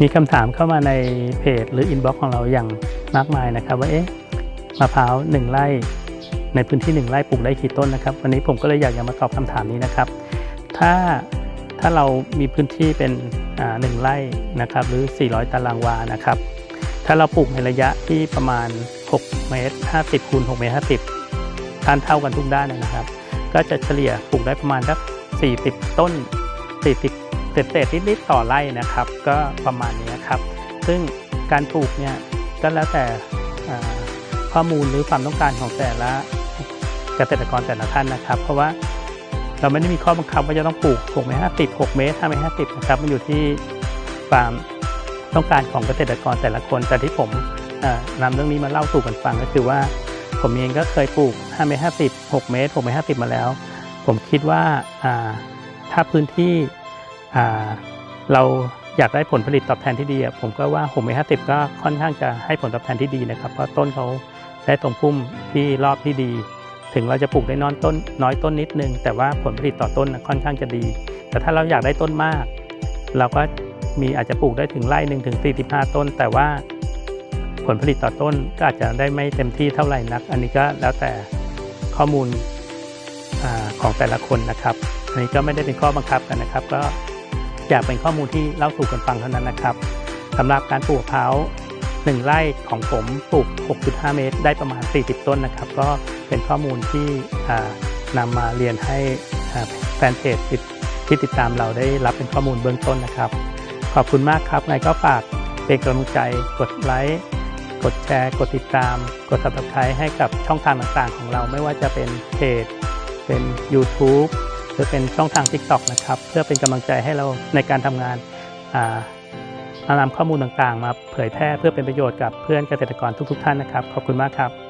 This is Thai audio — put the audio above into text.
มีคำถามเข้ามาในเพจหรืออินบ็อกซ์ของเราอย่างมากมายนะครับ ว่าเอ๊ะมะพร้าวหนึ่งไร่ในพื้นที่หนึ่งไร่ปลูกได้กี่ต้นนะครับ วันนี้ผมก็เลยอยากจะมาตอบคำถามนี้นะครับ ถ้าถ้าเรามีพื้นที่เป็นหนึ่งไร่นะครับหรือ 400 ตารางวานะครับ ถ้าเราปลูกในระยะที่ประมาณ 6 เมตร 50คูณ6เมตร50ทานเท่ากันทุกด้านนะครับ ก็จะเฉลี่ยปลูกได้ประมาณสัก40 ต้น 40 เศษเศษๆนิดๆต่อไร่นะครับ ก็ประมาณนี้ครับ ซึ่งการปลูกเนี่ยก็แล้วแต่ข้อมูลหรือความต้องการของแต่ละเกษตรกรแต่ละท่านนะครับ เพราะว่าเราไม่ได้มีข้อบังคับว่าจะต้องปลูก6เมตร50 6เมตร5เมตร50นะครับมันอยู่ที่ความต้องการของเกษตรกรแต่ละคน แต่ที่ผมเอ่อนำเรื่องนี้มาเล่าสู่กันฟังก็คือว่า ผมเองก็เคยปลูก5เมตร50 6เมตร6เมตร50 มาแล้ว ผมคิดว่าถ้าพื้นที่ เราอยากได้ผลผลิตตอบแทนที่ดีผมก็ว่า6เมตร50ก็ค่อนข้างจะให้ผลตอบแทนที่ดีนะครับ เพราะต้นเขาได้ตรงพุ่มที่รอบที่ดี ถึงเราจะปลูกได้นอยต้นน้อยต้นนิดนึง แต่ว่าผลผลิตต่อต้นค่อนข้างจะดี แต่ถ้าเราอยากได้ต้นมาก เราก็มีอาจจะปลูกได้ถึงไร่หนึ่งถึง45 ต้น แต่ว่าผลผลิตต่อต้นก็อาจจะได้ไม่เต็มที่เท่าไหร่นัก อันนี้ก็แล้วแต่ข้อมูลอของแต่ละคนนะครับ อันนี้ก็ไม่ได้เป็นข้อบังคับกันนะครับ ก็ อยากเป็นข้อมูลที่เล่าสู่กันฟังเท่านั้นนะครับสำหรับการปลูกมะพร้าวหนึ่งไร่ของผมปลูก 6.5 เมตร ได้ประมาณ 40 ต้นนะครับ ก็เป็นข้อมูลที่นำมาเรียนให้แฟนเพจที่ติดตามเราได้รับเป็นข้อมูลเบื้องต้นนะครับ ขอบคุณมากครับไงก็ฝากเป็นกำลังใจกดไลค์กดแชร์ กดติดตาม กด subscribe ให้กับช่องทางต่างๆ ของเราไม่ว่าจะเป็นเพจ เป็น YouTube หรือเป็นช่องทาง TikTok นะครับ เพื่อเป็นกำลังใจให้เราในการทำงานนำข้อมูลต่างๆ มาเผยแพร่เพื่อเป็นประโยชน์กับเพื่อนเกษตรกรทุก ๆ ท่านนะครับ ขอบคุณมากครับ